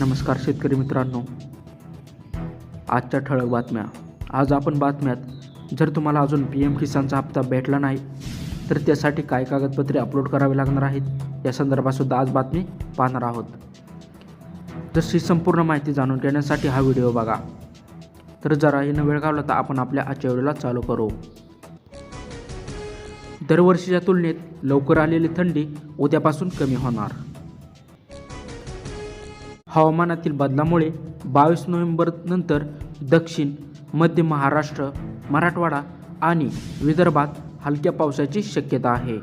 नमस्कार शेतकरी मित्रांनो. आजच्या ठळक बातम्या. आज आपण बातम्यात जर तुम्हाला अजून पी एम किसानचा हप्ता भेटला नाही तर त्यासाठी काय कागदपत्रे अपलोड करावी लागणार आहेत? या संदर्भातसुद्धा आज बातमी पाहणार आहोत. जशी संपूर्ण माहिती जाणून घेण्यासाठी हा व्हिडिओ बघा. तर जराही न वेळ घालवता आपण आपल्या आजच्या व्हिडिओला चालू करू. दरवर्षीच्या तुलनेत लवकर आलेली थंडी उद्यापासून कमी होणार. हवामानातील बदलामुळे बावीस नोव्हेंबर नंतर दक्षिण मध्य महाराष्ट्र मराठवाडा आणि विदर्भात हलक्या पावसाची शक्यता आहे.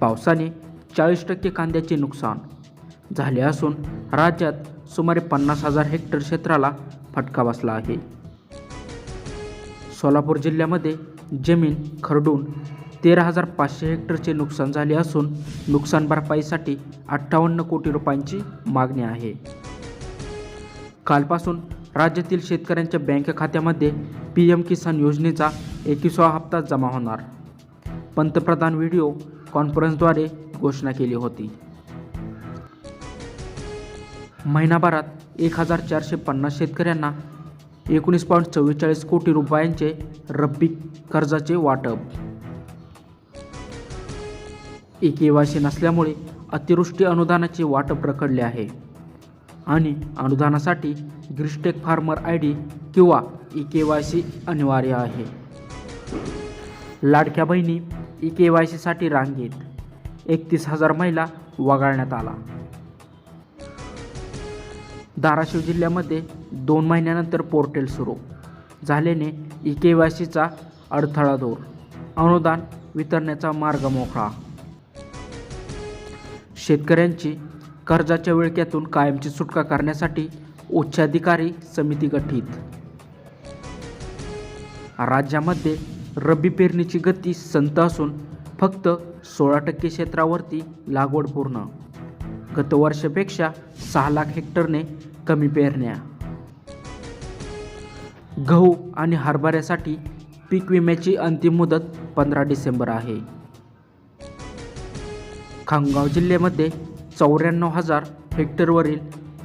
पावसाने चाळीस टक्के कांद्याचे नुकसान झाले असून राज्यात सुमारे पन्नास हजार हेक्टर क्षेत्राला फटका बसला आहे. सोलापूर जिल्ह्यामध्ये जमीन खरडून तेरा हजार पाचशे हेक्टरचे नुकसान झाले असून नुकसान भरपाईसाठी अठ्ठावन्न कोटी रुपयांची मागणी आहे. कालपासून राज्यातील शेतकऱ्यांच्या बँक खात्यामध्ये पी एम किसान योजनेचा एकविसावा हप्ता जमा होणार. पंतप्रधान व्हिडिओ कॉन्फरन्सद्वारे घोषणा केली होती. महिनाभरात एक हजार चारशे पन्नास शेतकऱ्यांना एकोणीस पॉईंट चव्वेचाळीस कोटी रुपयांचे रब्बी कर्जाचे वाटप ई के वाय सी नसल्यामुळे अतिवृष्टी अनुदानाचे वाटप रखडले आहे. आणि अनुदानासाठी ग्रिस्टेक फार्मर आय डी किंवा ई के वाय सी अनिवार्य आहे. लाडक्या बहिणी ई के वाय सीसाठी रांगेत एकतीस हजार महिला वगळण्यात आला. धाराशिव जिल्ह्यामध्ये दोन महिन्यानंतर पोर्टल सुरू. झाल्याने ई के वाय सीचा अडथळा दूर. अनुदान वितरण्याचा मार्ग मोकळा. शेतकऱ्यांची कर्जाच्या विळक्यातून कायमची सुटका करण्यासाठी उच्चाधिकारी समिती गठीत. राज्यामध्ये रब्बी पेरणीची गती संत असून फक्त सोळा टक्के क्षेत्रावरती लागवड पूर्ण. गतवर्षापेक्षा सहा लाख हेक्टरने कमी पेरण्या. गहू आणि हरभऱ्यासाठी पीक विम्याची अंतिम मुदत पंधरा डिसेंबर आहे. खामगाव जिल्ह्यामध्ये चौऱ्याण्णव हजार हेक्टरवरील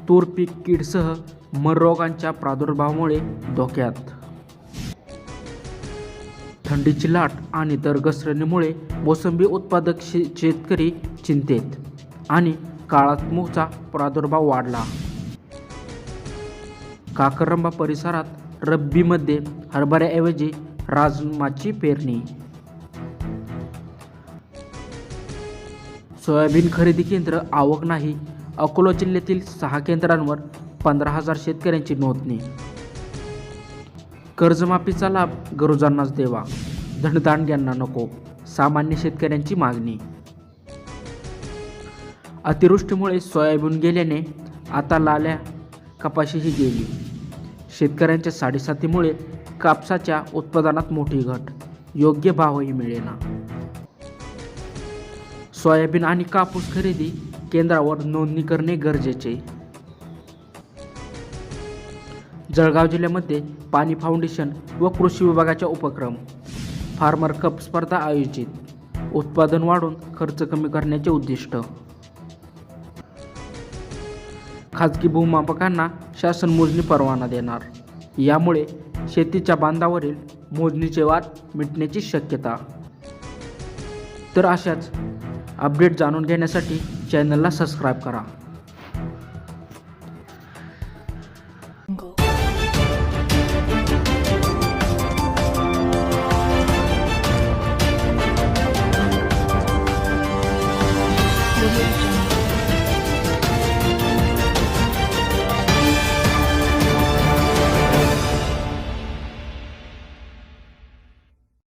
तूर पीक कीडसह मररोगांच्या प्रादुर्भावामुळे धोक्यात. थंडीची लाट आणि दर घसरणीमुळे मोसंबी उत्पादक शे शेतकरी चिंतेत आणि काळात मूगचा प्रादुर्भाव वाढला. काकरंबा परिसरात रब्बीमध्ये हरभऱ्याऐवजी राजमाची पेरणी सोयाबीन खरेदी केंद्र आवक नाही. अकोला जिल्ह्यातील सहा केंद्रांवर पंधरा हजार शेतकऱ्यांची नोंदणी. कर्जमाफीचा लाभ गरजूंनाच देवा धनदांड्यांना नको. सामान्य शेतकऱ्यांची मागणी. अतिवृष्टीमुळे सोयाबीन गेल्याने आता लाल्या कपाशीही गेली. शेतकऱ्यांच्या साडेसातीमुळे कापसाच्या उत्पादनात मोठी घट. योग्य भावही मिळेना. सोयाबीन आणि कापूस खरेदी केंद्रावर नोंदणी करणे गरजेचे. जळगाव जिल्ह्यामध्ये पाणी फाउंडेशन व कृषी विभागाच्या उपक्रम. फार्मर कप स्पर्धा आयोजित. उत्पादन वाढून खर्च कमी करण्याचे उद्दिष्ट. खाजगी भूमापकांना शासन मोजणी परवाना देणार. यामुळे शेतीच्या बांधावरील मोजणीचे वाद मिटण्याची शक्यता. तर अशाच अपडेट जाणून घेण्यासाठी चॅनलला सबस्क्राईब करा.